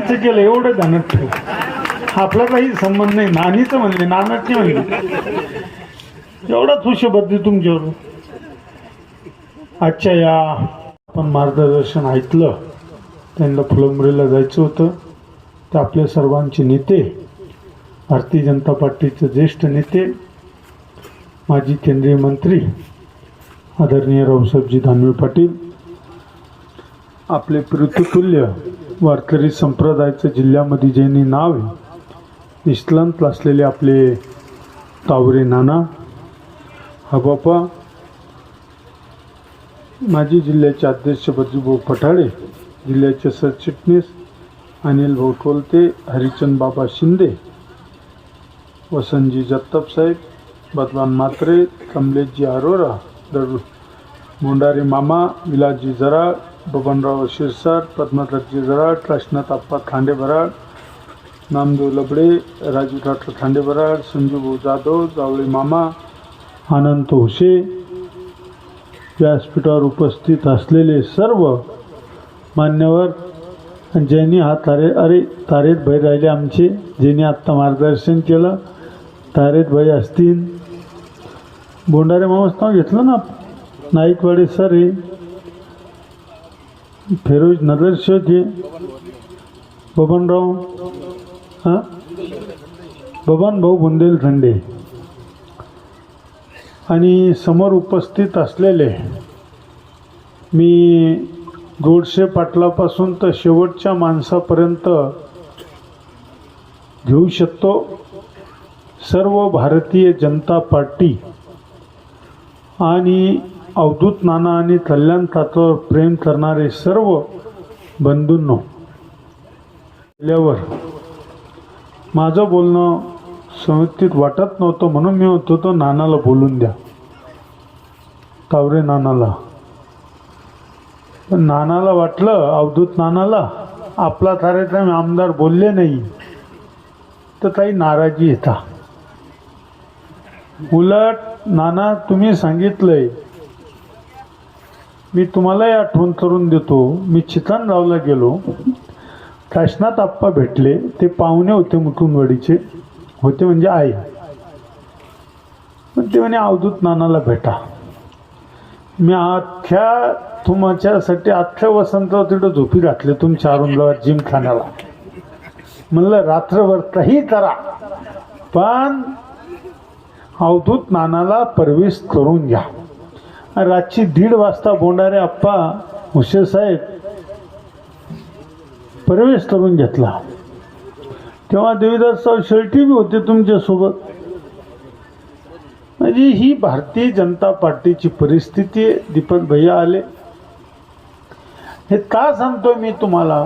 केलं एवढं ध्यानात ठेव. आपला काही संबंध नाही नानीचं म्हणले नानाच नाही म्हणले एवढाच हुशेबद्दी तुमच्यावर. आजच्या या आपण मार्गदर्शन ऐकलं त्यांना फुलंबरीला जायचं होतं. तर आपल्या सर्वांचे नेते भारतीय जनता पार्टीचे ज्येष्ठ नेते माजी केंद्रीय मंत्री आदरणीय रावसाहेबजी दानवे पाटील आपले पितृतुल्य वारकरी संप्रदायाचं जिल्ह्यामध्ये ज्यांनी नाव आहे निष्णांत असलेले आपले तावरे नाना हा बापा माजी जिल्ह्याचे अध्यक्ष बजूभाऊ पठाडे जिल्ह्याचे सरचिटणीस अनिल भाऊ टोलते हरिचंद बाबा शिंदे वसंतजी जगताप साहेब बदवान म्हात्रे कमलेशजी अरोरा दर मोंडारी मामा विलासजी जराळ बबनराव शिरसाट पद्माकरजी जराळ काशनाथ आप्पा खांडे बराड नामदेव लबडे राजू डॉक्टर खांडे बराड संजूभाऊ जाधव जावळे मामा आनंद हुसे. व्यासपीठावर उपस्थित असलेले सर्व मान्यवर ज्यांनी हा तारे अरे तारेत भाई राहिले आमचे ज्यांनी आत्ता मार्गदर्शन केलं तारेत भाई असतील. बोंडारे मामाच नाव घेतलं ना? नाईकवाडे सर हे. फिरोज नगरसेवक बबनराव हां? बबन भाऊ बुंदेलखंडे आणि समोर उपस्थित असलेले मी गोडशे पाटलापासून तर शेवटच्या माणसापर्यंत घेऊ शकतो. सर्व भारतीय जनता पार्टी आणि अवधूत नाना आणि कल्याण तत्वावर प्रेम करणारे सर्व बंधूंनो गेल्यावर माझं बोलणं संयुक्तीत वाटत नव्हतं म्हणून मी होतो तो नानाला बोलून द्या. तावरे नानाला. पण नानाला वाटलं अवधूत नानाला आपला कार्यक्रम आमदार बोलले नाही तर काही नाराजी येता. उलट नाना तुम्ही सांगितलंय मी तुम्हालाही आठवण करून देतो. मी चितनरावला गेलो. काशनाथ आप्पा भेटले. ते पाहुणे होते मुकुंदवाडीचे होते म्हणजे आई. पण ते म्हणे अवधूत नानाला भेटा. मी अख्ख्या तुमच्यासाठी अख्ख्या वसंतराव तिथं झोपी घातले तुमच्या अरुणगावात जिम खाण्याला म्हणलं रात्रभर काही करा. पण अवधूत नानाला परवेश करून घ्या. रातची दीड वाजता बोंडारे आप्पा हुशे साहेब प्रवेश करून घेतला. तेव्हा देवीदासराव शेळटी बी होते तुमच्यासोबत. म्हणजे ही भारतीय जनता पार्टीची परिस्थिती आहे. दीपक भैया आले. हे का सांगतोय मी तुम्हाला?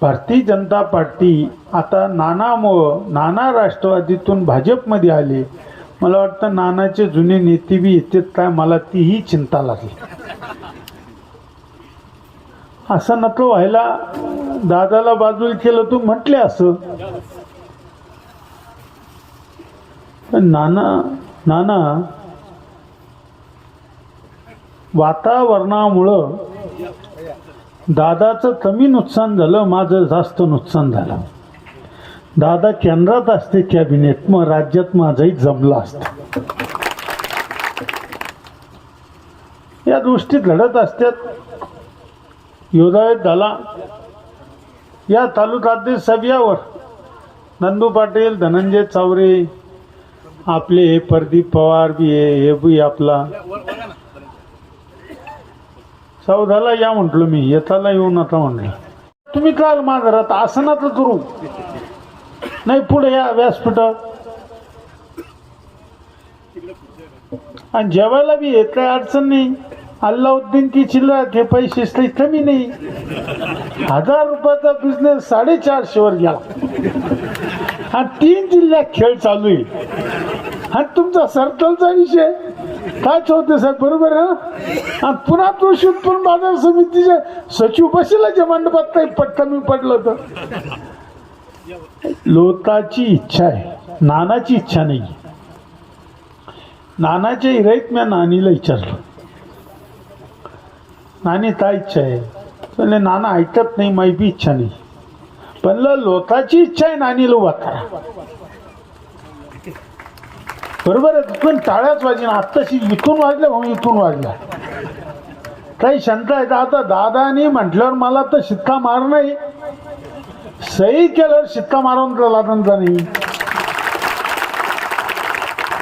भारतीय जनता पार्टी आता नानामुळं नाना राष्ट्रवादीतून भाजपमध्ये आले. मला वाटतं नानाचे जुने नेते बी येतात काय मला तीही चिंता लागली. असं नको व्हायला दादाला बाजूला केलं तू म्हटले असं. पण नाना नाना वातावरणामुळं दादाचं कमी नुकसान झालं माझं जास्त नुकसान झालं. दादा केंद्रात असते कॅबिनेट मग राज्यात माझाही जमला असतं. या गोष्टी घडत असतात योगायोग झाला. या तालुक्यातील सभ्यावर नंदू पाटील धनंजय चावरे आपले हे प्रदीप पवार बी हे बी आपला. चौदाला या म्हटलो मी येताला येऊ नका म्हटलं. तुम्ही काल माघारात आसनात करू नाही पुढे या व्यासपीठावर आणि जेवायला बी येत काय अडचण नाही. अल्लाउद्दीन की चिल्लर हे पैसे काही कमी नाही. हजार रुपयाचा बिझनेस साडेचारशे वर गेला. हा तीन जिल्ह्यात खेळ चालू आहे. हा तुमचा सर्कलचा विषय. काय होते साहेब बरोबर हा आणि पुन्हा कृषी उत्पन्न बाजार समितीच्या सचिव बसेलाच्या मंडपात काही पटकमी पडलं तर. लोताची इच्छा आहे. नानाची इच्छा नाही. नानाच्या हिराईत मी नानीला विचारलं. नानी काय इच्छा आहे? म्हणजे नाना ऐकत नाही माही बी इच्छा नाही. पण लोताची इच्छा आहे नानीला उभा करा. बरोबर आहे पण टाळ्याच वाजली ना आत्ताशी इथून वाजल्या म्हणून इथून वाजल्या काही शंका आहे? आता दादानी म्हटल्यावर मला तर शिक्का मार नाही सही केल्यावर शिक्का मारून केला त्यांचा नाही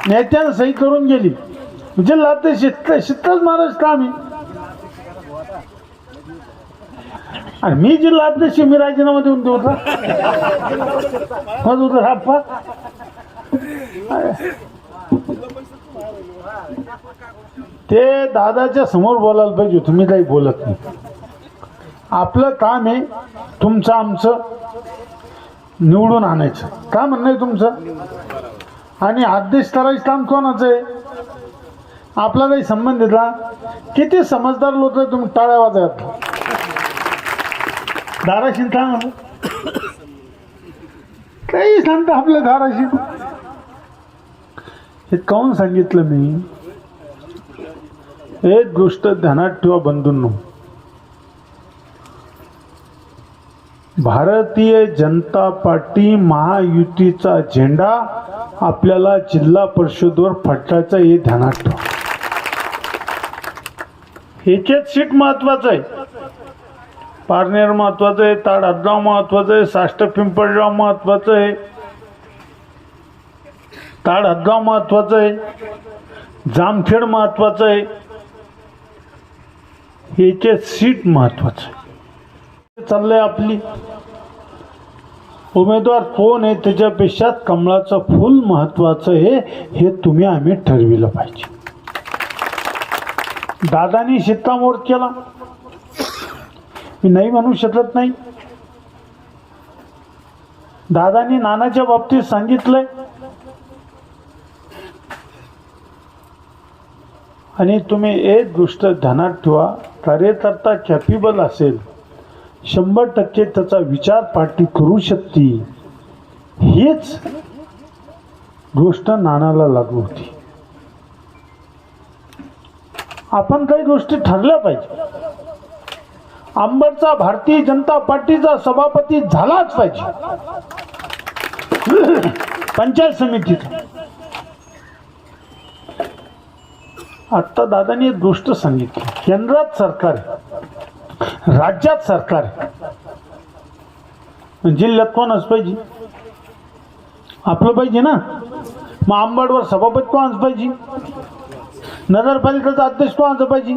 नेत्यानं सही करून गेली. म्हणजे जिल्हा ते शिक्का शिक्काच मारायचं का आम्ही आणि मी जिल्हा अध्यक्ष मी राजीनामा देऊन देऊ का ते दादाच्या समोर बोलायला पाहिजे तुम्ही काही बोलत नाही. आपलं काम आहे तुमचं आमचं. निवडून आणायचं. काय म्हणणं आहे तुमचं? आणि आदेश करायचं काम कोणाचं आहे? आपला काही संबंध येतला किती समजदार लोक आहे तुम्ही टाळ्या वाजवत. धाराशी काय काही सांगता आपल्या धाराशी हे काऊन सांगितलं मी? एक गोष्ट ध्यानात ठेवा बंधूंनो. भारतीय जनता पार्टी महायुतीचा झेंडा आपल्याला जिल्हा परिषदवर फटकायचा हे ध्यानात ठेवा. ह्याच्यात सीट महत्वाचं आहे. पारनेर महत्वाचं आहे ताड हदगाव महत्वाचं आहे साष्ट पिंपळगाव महत्वाचं आहे. ताड हदगाव महत्वाचं आहे. जामखेड महत्वाचं आहे. ह्याच्यात सीट महत्वाचं आहे. चाललंय आपली. उमेदवार कोण आहे त्याच्यापेक्षा कमळाचं फूल महत्वाचं आहे हे तुम्ही आम्ही ठरविलं पाहिजे. दादानी शिक्कामोर्त केला मी नाही म्हणू शकत नाही. दादानी नानाच्या बाबतीत सांगितलंय. आणि तुम्ही एक गोष्ट ध्यानात ठेवा कार्यकर्ता कॅपेबल असेल शंभर टक्के त्याचा विचार पार्टी करू शकते. हीच गोष्ट नानाला लागू होती. आपण काही गोष्टी ठरल्या पाहिजे. आंबडचा भारतीय जनता पार्टीचा सभापती झालाच पाहिजे. पंचायत समितीचा. आता दादानी एक गोष्ट सांगितली. केंद्रात सरकार आहे. राज्यात सरकार. जिल्ह्यात कोणच पाहिजे? आपलं पाहिजे ना? मग आंबडवर सभापती कोणाच पाहिजे? नगरपालिकेचा अध्यक्ष कोणाचं पाहिजे?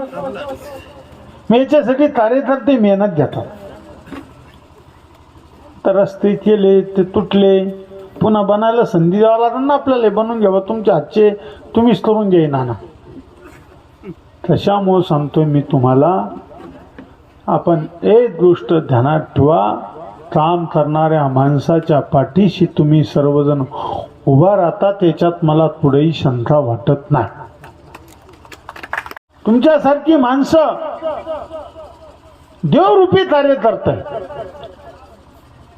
मग याच्यासाठी कार्यकर्ते मेहनत घेतात तर रस्ते केले ते तुटले. पुन्हा बनायला संधी द्यावं लागेल ना आपल्याला? बनवून घ्यावं. तुमच्या हातचे तुम्हीच करून घ्याय ना तशामुळं सांगतोय मी तुम्हाला आपण एक गोष्ट ध्यानात ठेवा. काम करणाऱ्या माणसाच्या पाठीशी तुम्ही सर्वजण उभा राहता त्याच्यात मला पुढेही शंका वाटत नाही. तुमच्यासारखी माणसं देवरूपी कार्य करताय.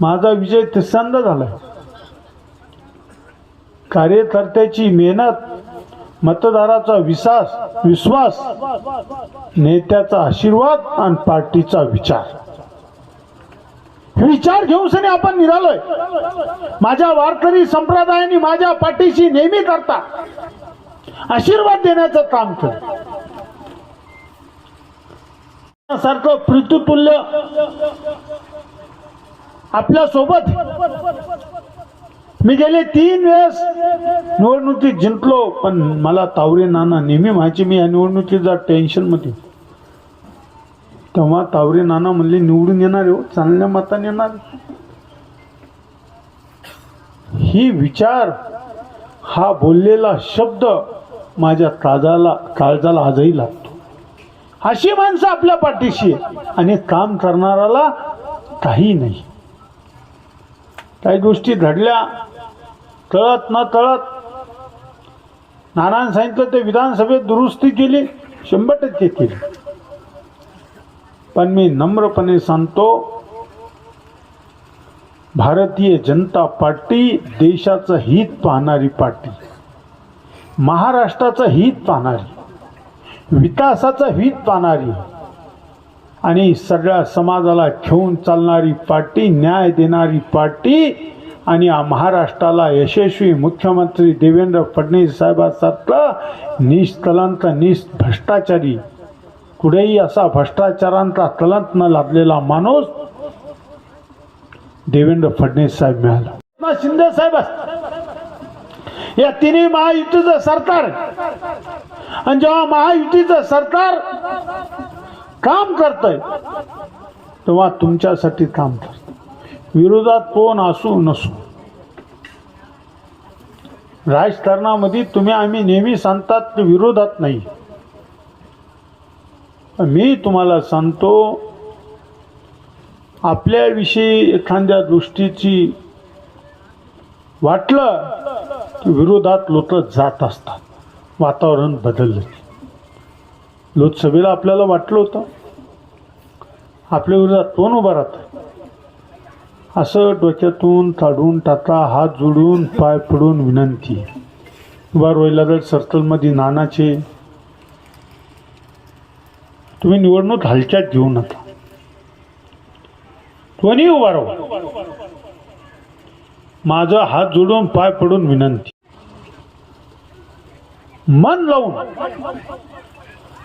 माझा विजय तिसऱ्यांदा झालाय. कार्यकर्त्याची मेहनत मतदाराचा विश्वास विश्वास नेत्याचा आशीर्वाद आणि पार्टीचा विचार. विचार घेऊन आपण निघालोय माझ्या वारकरी संप्रदायाने माझ्या पाठीशी नेहमी करता आशीर्वाद देण्याचं काम कर. सारखं पृथ्वीतुल्य आपल्यासोबत मी गेले तीन वेळेस निवडणुकीत जिंकलो पण मला तावरे नाना नेहमी व्हायचे मी या निवडणुकीचा टेन्शनमध्ये. तेव्हा तावरे नाना म्हणले निवडून येणार हो चांगल्या मताने येणार ही विचार हा बोललेला शब्द माझ्या काळजाला काळजाला आजही लागतो. अशी माणसं आपल्या पाठीशी आणि काम करणाराला काही नाही. काही गोष्टी घडल्या तळत न तळत नानान सांगितलं ते विधानसभेत दुरुस्ती केली शंभर टक्के केली. पण मी नम्रपणे सांगतो भारतीय जनता पार्टी देशाचं हित पाहणारी पार्टी महाराष्ट्राचं हित पाहणारी विकासाचं हित पाहणारी आणि सगळ्या समाजाला घेऊन चालणारी पार्टी न्याय देणारी पार्टी आणि महाराष्ट्राला यशस्वी मुख्यमंत्री देवेंद्र फडणवीस साहेबांसारखा निष्कलंक निस भ्रष्टाचारी कुठेही असा भ्रष्टाचारांचा कलंक न लाभलेला माणूस देवेंद्र फडणवीस साहेब मिळाला. शिंदे साहेब या तिन्ही महायुतीचं सरकार आणि जेव्हा महायुतीचं सरकार काम करतय तेव्हा तुमच्यासाठी काम करत विरोधात कोण असू नसू. राजकारणामध्ये तुम्ही आम्ही नेहमी सांगतात की विरोधात नाही. मी तुम्हाला सांगतो आपल्याविषयी एखाद्या दृष्टीची वाटलं की विरोधात लोक जात असतात. वातावरण बदललं. लोकसभेला आपल्याला वाटलं होतं. आपल्या विरोधात कोण उभा राहतं? असं डोक्यातून काढून टाका हात जोडून पाय पडून विनंती. उभा रोयला जर सर्कलमध्ये नानाचे तुम्ही निवडणूक हलक्यात घेऊ नका. कोणी उभा राहू माझा हात जोडून पाय पडून विनंती. मन लावून.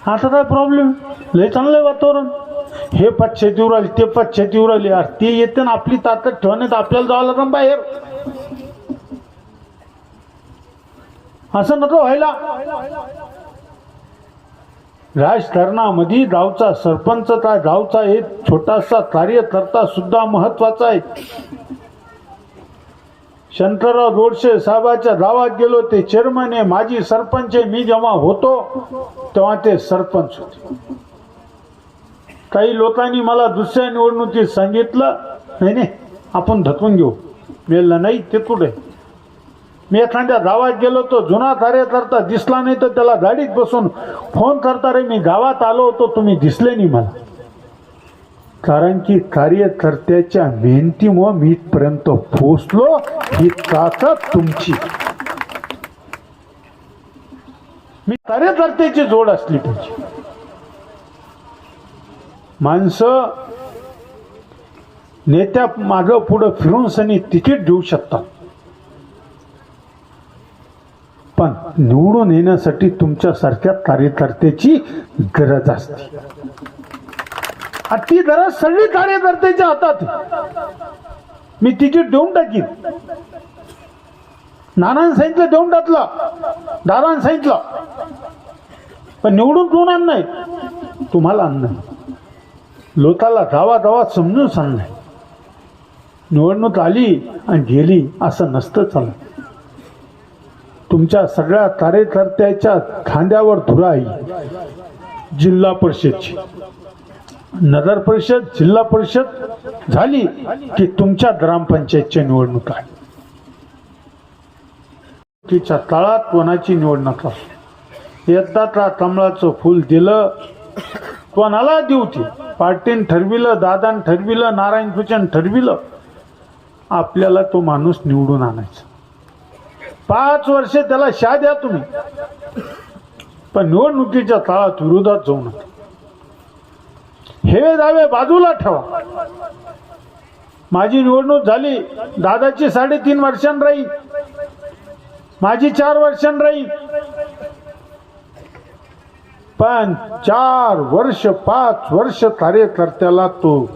आता काय प्रॉब्लेम लय चांगलं वातावरण. हे पश्चातीवर आले ते पश्चातीवर आले यार. ते येते ना आपली ताकद ठेवण्यात आपल्याला जावं लागणार बाहेर. असं नको व्हायला. राजकारणामध्ये गावचा सरपंच काय गावचा एक छोटासा कार्यकर्ता सुद्धा महत्त्वाचा आहे. शंकरराव दोडशे साहेबाच्या गावात गेलो ते चेअरमन आहे माजी सरपंच आहे. मी जेव्हा होतो तेव्हा ते सरपंच होते. काही लोकांनी मला दुसऱ्या निवडणुकीत सांगितलं नाही नाही आपण धकून घेऊ. मेलं नाही ते कुठे? मी एखाद्या गावात गेलो तो जुना कार्यकर्ता दिसला नाही तर त्याला गाडीत बसून फोन करता रे मी गावात आलो होतो तुम्ही दिसले नाही मला. कारण की कार्यकर्त्याच्या मेहनतीमुळे मी इथपर्यंत पोचलो ही ताकद तुमची. मी कार्यकर्त्याची जोड असली पाहिजे. माणसं नेत्या मागं पुढं फिरून सनी तिकीट घेऊ शकतात. पण निवडून येण्यासाठी तुमच्यासारख्या कार्यकर्त्याची गरज असते. ती गरज सगळी कार्यकर्त्याच्या हातात मी तिकीट देऊन टाकीन. नानान सांगितलं देऊन टाकलं. दादान सांगितलं. पण निवडून कोण आण नाही तुम्हाला आण नाही लोकाला गावा गावात समजून सांगणार निवडणूक आली आणि गेली असं नसतं चालत. तुमच्या सगळ्या कार्यकर्त्याच्या खांद्यावर धुरा आहे जिल्हा परिषदची. नगर परिषद जिल्हा परिषद झाली की तुमच्या ग्रामपंचायतच्या निवडणूक आहे. तिच्या तळात कोणाची निवडणूक असो एकदा का कमळाचं फुल दिलं कोणाला देऊ ती. पार्टीन ठरविलं दादान ठरविलं नारायण कृष्ण ठरविलं. आपल्याला तो माणूस निवडून आणायचा. पाच वर्ष त्याला शा द्या तुम्ही. पण निवडणुकीच्या काळात विरोधात जाऊ नका. हे दावे बाजूला ठेवा. माझी निवडणूक झाली दादाची साडेतीन वर्षां राहील. माझी चार वर्षां राहील. पण चार वर्ष पाच वर्ष कार्यकर्त्याला तो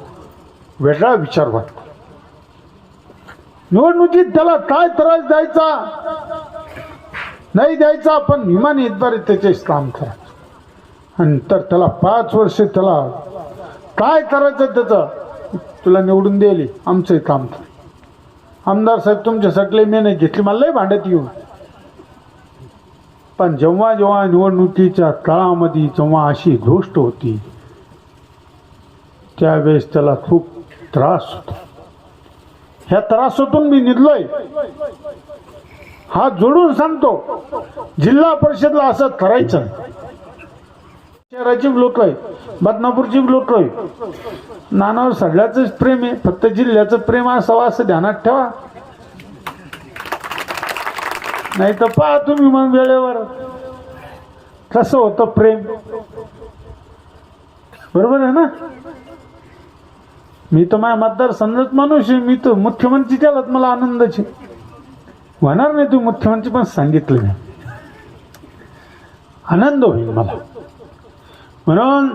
वेगळा विचार वाटतो. निवडणुकीत त्याला काय त्रास द्यायचा? नाही द्यायचा पण इमानीद्वारे त्याचे काम करायचं. आणि तर त्याला पाच वर्ष त्याला काय करायचं त्याचं? तुला निवडून दिली आमचंही काम कर. आमदार साहेब तुमच्यासाठी मी नाही घेतली मला लय भांडत येऊन. पण जेव्हा जेव्हा निवडणुकीच्या काळामध्ये जेव्हा अशी गोष्ट होती त्यावेळेस त्याला खूप त्रास होतो. ह्या त्रासातून मी निघलोय. हा जोडून सांगतो जिल्हा परिषदला असं करायचं शहराची लोक आहे बदनापूरची लोक आहे नानावर सगळ्याच प्रेम आहे फक्त जिल्ह्याचं प्रेम असावं असं ध्यानात ठेवा. नाही तर पहा तुम्ही मग वेळेवर. कसं होतं प्रेम? बरोबर आहे ना? मी तर माझ्या मतदार संघात माणूस आहे मी तर मुख्यमंत्री केलात मला आनंदाचे होणार नाही तू मुख्यमंत्री पण सांगितलं नाही आनंद होईल मला. म्हणून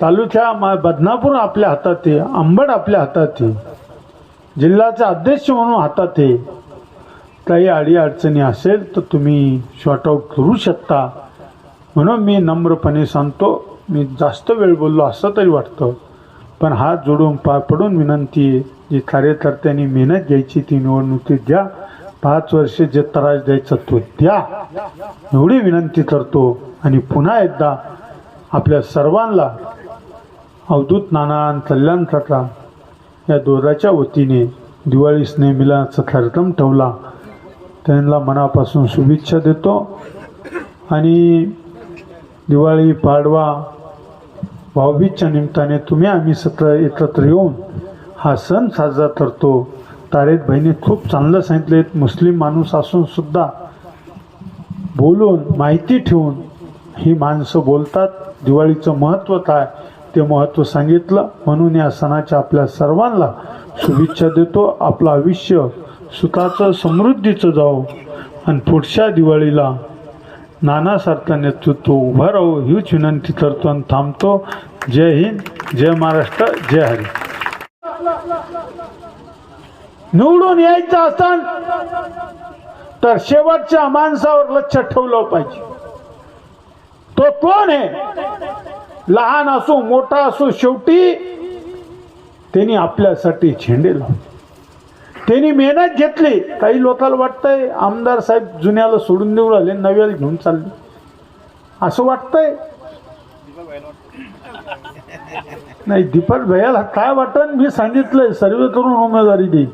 तालुक्या मा- बदनापूर आपल्या हातात आहे आंबड आपल्या हातात आहे जिल्ह्याचा अध्यक्ष म्हणून हातात आहे. काही अडी अडचणी असेल तर तुम्ही शॉर्ट करू शकता. म्हणून मी नम्रपणे सांगतो मी जास्त वेळ बोललो असं तरी वाटतं. पण हात जोडून पाय पडून विनंती आहे जी कार्यकर्त्यांनी मेहनत घ्यायची ती निवडणुकीत द्या. पाच वर्ष जे त्रास द्यायचा तो द्या. एवढी विनंती करतो. आणि पुन्हा एकदा आपल्या सर्वांना अवधूत नाना आणि कल्याण काका या दोराच्या वतीने दिवाळी स्नेहमिलाचा कार्यक्रम ठेवला. त्यांना मनापासून शुभेच्छा देतो. आणि दिवाळी पाडवा भाऊबीजच्या निमित्ताने तुम्ही आम्ही सत्र एकत्र येऊन हा सण साजरा करतो. तारेत बहिणी खूप चांगलं सांगितले मुस्लिम माणूस असून सुद्धा बोलून माहिती ठेवून ही माणसं बोलतात. दिवाळीचं महत्त्व काय ते महत्त्व सांगितलं. म्हणून या सणाच्या आपल्या सर्वांना शुभेच्छा देतो. आपलं आयुष्य सुखाचं समृद्धीचं जाओ आणि पुढच्या दिवाळीला नानासारखं नेतृत्व उभं राहू हीच विनंती करतो आणि थांबतो. जय हिंद जय महाराष्ट्र जय हरी. निवडून यायचं असतान तर शेवटच्या माणसावर लक्ष ठेवलं पाहिजे. तो कोण आहे? लहान असो मोठा असो शेवटी त्यांनी आपल्यासाठी झेंडे लावले. त्यांनी मेहनत घेतली. काही लोकांना वाटतंय आमदार साहेब जुन्याला सोडून देऊ राहिले नव्याला घेऊन चालले. असं वाटतंय. नाही दीपक भैयाला काय वाटन? मी सांगितलंय सर्वे करून उमेदवारी देईल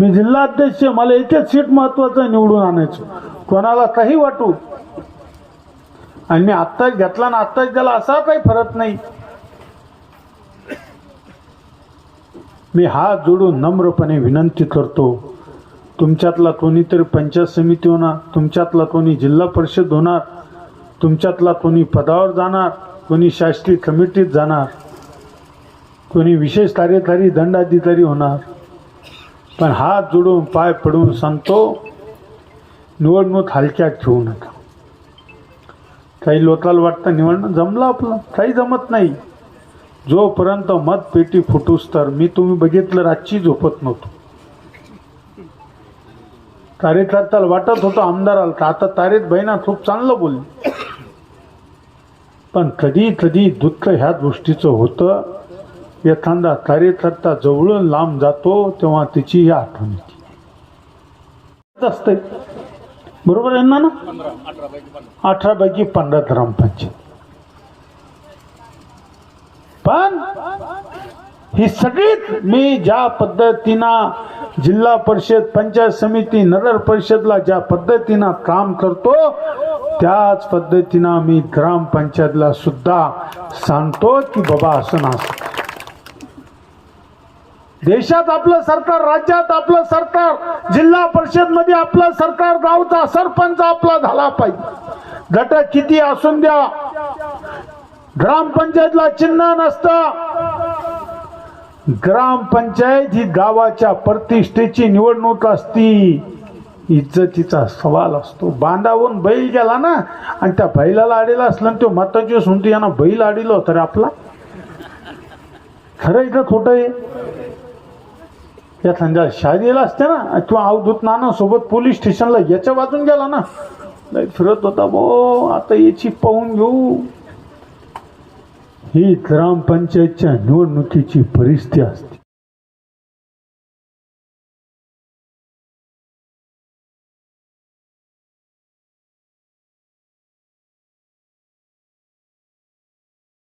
मी जिल्हा अध्यक्ष मला एकच सीट महत्वाचं आहे निवडून आणायचं. कोणाला काही वाटू? आणि मी आत्ताच घेतला ना आत्ताच त्याला असा काही फरक नाही. मी हात जोडून नम्रपणे विनंती करतो तुमच्यातला कोणीतरी पंचायत समिती होणार तुमच्यातला कोणी जिल्हा परिषद होणार तुमच्यातला कोणी पदावर जाणार कोणी शासकीय कमिटीत जाणार कोणी विशेष कार्यकारी दंडाधिकारी होणार. पण हात जोडून पाय पडून सांगतो निवडणूक हलक्यात ठेवू नका. काही लोकांना वाटतं निवडणं जमलं आपलं काही जमत नाही. जोपर्यंत मतपेटी फुटूस तर मी तुम्ही बघितलं रातची झोपत नव्हतो. कार्यकर्त्याला वाटत होतं आमदाराला का आता तारेत बहिणा खूप चांगलं बोलली. पण कधी कधी दुःख ह्या गोष्टीचं होतं. एखादा कार्यकर्ता जवळून लांब जातो तेव्हा तिची ही आठवण येते. असते बरोबर आहे ना? ना अठरा पैकी पंधरा ग्रामपंचायत पण ही सगळीच मी ज्या पद्धतीनं जिल्हा परिषद पंचायत समिती नगर परिषदला ज्या पद्धतीनं काम करतो त्याच पद्धतीनं मी ग्रामपंचायतला सुद्धा सांगतो की बाबा असं नसतं देशात आपलं सरकार राज्यात आपलं सरकार जिल्हा परिषदमध्ये आपलं सरकार गावचा सरपंच आपला झाला पाहिजे. गट किती असून द्या ग्रामपंचायतला चिन्ह नसतं. ग्रामपंचायत ही गावाच्या प्रतिष्ठेची निवडणूक असती. इज्जतीचा सवाल असतो. बांधावून बैल गेला ना आणि त्या बैलाला आडेला असलं आणि तो मताची सुनती यांना बैल आडिलो तर आपला. खरं का खोटं आहे? या एखाद्या शादीला असते ना किंवा अवधूत नाना सोबत पोलीस स्टेशनला याच्या वाजून गेला ना. नाही फिरत होता भो आता याची पाहून घेऊ. ही ग्रामपंचायतच्या निवडणुकीची परिस्थिती असते.